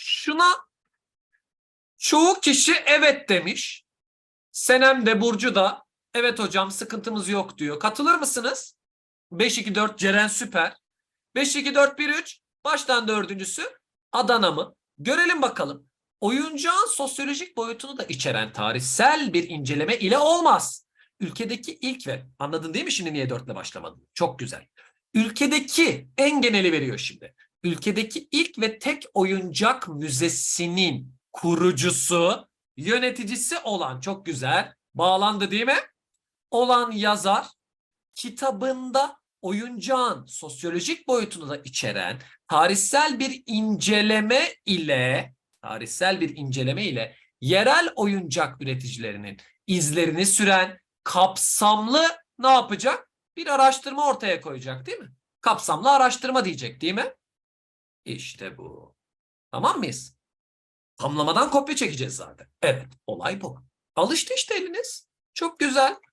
Şuna çoğu kişi evet demiş. Senem de Burcu da evet hocam sıkıntımız yok diyor. Katılır mısınız? 5-2-4 Ceren süper. 5-2-4-1-3 baştan dördüncüsü Adana mı? Görelim bakalım. Oyuncağın sosyolojik boyutunu da içeren tarihsel bir inceleme ile olmaz. Ülkedeki ilk ve anladın değil mi şimdi niye dörtle başlamadım? Çok güzel. Ülkedeki en geneli veriyor şimdi. Ülkedeki ilk ve tek oyuncak müzesinin kurucusu, yöneticisi olan çok güzel. Bağlandı değil mi? Olan yazar kitabında oyuncağın sosyolojik boyutunu da içeren tarihsel bir inceleme ile tarihsel bir inceleme ile yerel oyuncak üreticilerinin izlerini süren kapsamlı ne yapacak? Bir araştırma ortaya koyacak değil mi? Kapsamlı araştırma diyecek değil mi? İşte bu. Tamam mıyız? Tamlamadan kopya çekeceğiz zaten. Evet, olay bu. Alıştı işte eliniz. Çok güzel.